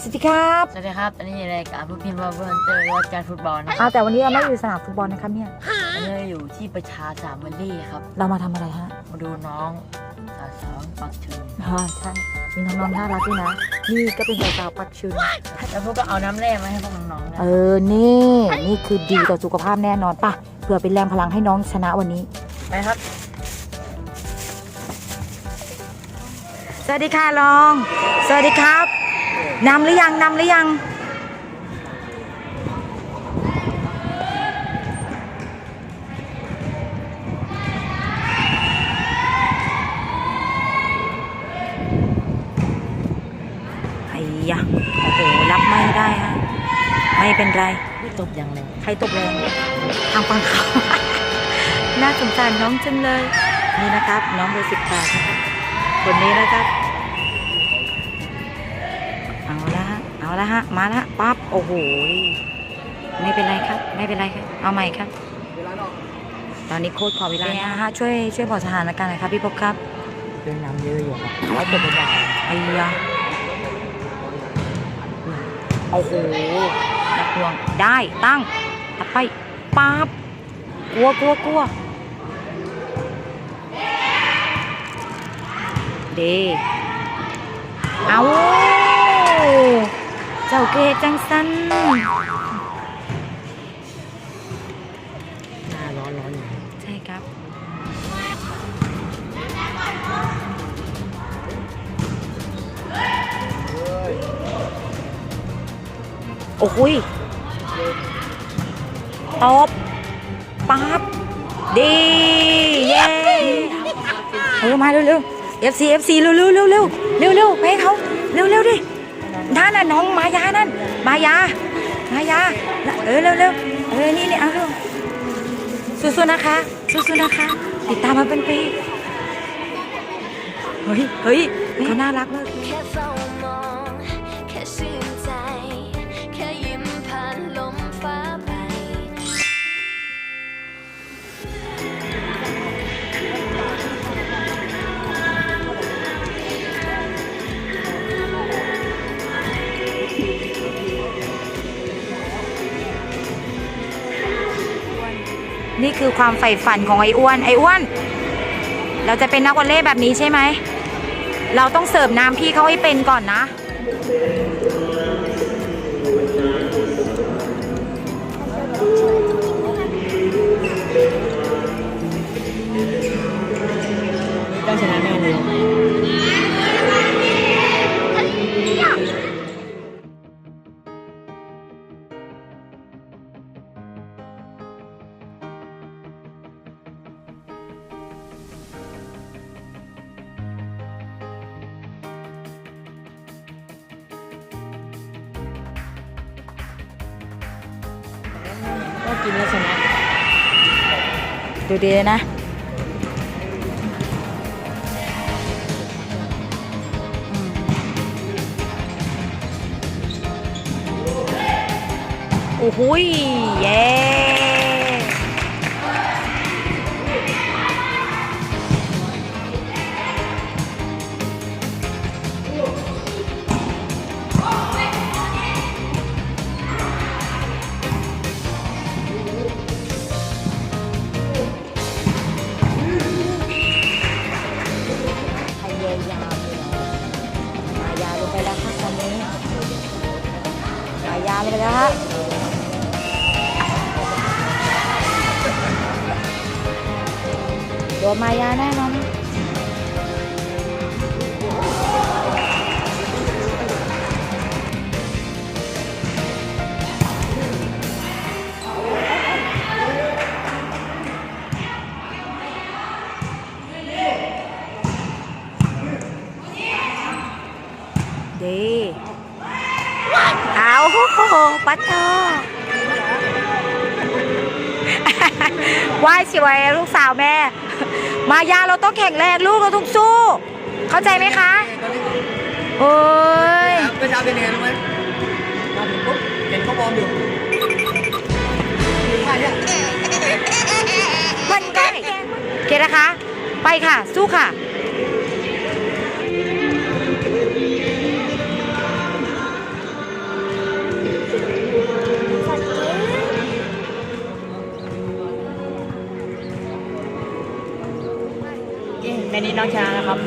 สวัสดีครับสวัสดีครับ อันนี้รายการพูดพิมพ์ว่าเพื่อนเตอร์วัดการฟุตบอลนะเอาแต่วันนี้เราไม่อยู่สนามฟุตบอลนะครับเนี่ยอันนี้เราอยู่ที่ประชาสามวันลี่ครับ เรามาทำอะไรฮะ มาดูน้องสาวสาวปักเชิญอ่าใช่ มีน้องๆน่ารักด้วยนะ นี่ก็เป็นสาวๆปักชุนแล้วพวกก็เอาน้ำแร่มาให้พวกน้องๆนะเออ นี่ นี่คือดีต่อสุขภาพแน่นอนป่ะ เพื่อเป็นแรงพลังให้น้องชนะวันนี้ ไปครับ สวัสดีค่ะลอง สวัสดีครับ นำหรือยังนำหรือยัง ไอ้ยะโอ้โห รับไม่ได้ฮะ ไม่เป็นไร ตบอย่างแรงใครตกแรงทางฟังเขา น่าสงสารน้องจังเลย นี่นะครับ น้องเบอร์สิบแปดนะครับคนนี้นะครับ ฮะเอาละฮะ มาละปั๊บ โอ้โห ไม่เป็นไรครับ ไม่เป็นไรครับ เอาใหม่ครับ ตอนนี้โค้ชขอเวลานะฮะ ช่วยช่วยบอกสถานการณ์หน่อยครับพี่พบครับเรื่องน้ำเยอะอยู่ครับแล้วตบเป็นอย่างไอ้ยะโอ้โหนักดวง ได้ตั้งตัดไปปั๊บกลัวกลัวกลัวเดเอา เกจังสันหน้าร้อนร้อนอยู่ใช่ครับ โอ้ยตบปั๊บ ดี เย้เออมาเร็วเร็ว FC FC เร็วเร็วเร็วเร็วเร็วเร็วไปเขาเร็วเร็วดิ นั่นน่ะน้องมายานั่น มายา มายา เออเร็วเร็วเออนี่นี่เอาเร็วสู้ๆนะคะ สู้ๆนะคะ ติดตามมาเป็นปี เฮ้ย เฮ้ยเขาน่ารักมาก นี่คือความใฝ่ฝันของไอ้อ้วน ไอ้อ้วน เราจะเป็นนักวอลเลย์แบบนี้ใช่ไหม เราต้องเสิร์ฟน้ำพี่เขาให้เป็นก่อนนะ กินแล้วใช่ไหมดูดีนะโอ้โหยเย้ นนี้มายาลงไปแล้วฮะโดนมายาแน่นอน เอาโอ้โหปัดโตว่ายสวยลูกสาวแม่ มายาเราต้องแข็งแรงลูกเราต้องสู้ เข้าใจไหมคะ โอ้ยเมื่อเช้าเป็นยังไงรู้ไหมมาถึงปุ๊บเห็นเขาบอมอยู่ท่าเนี้ยมันได้โอเคนะคะ ไปค่ะ สู้ค่ะ ในนี้น้องชานะครับ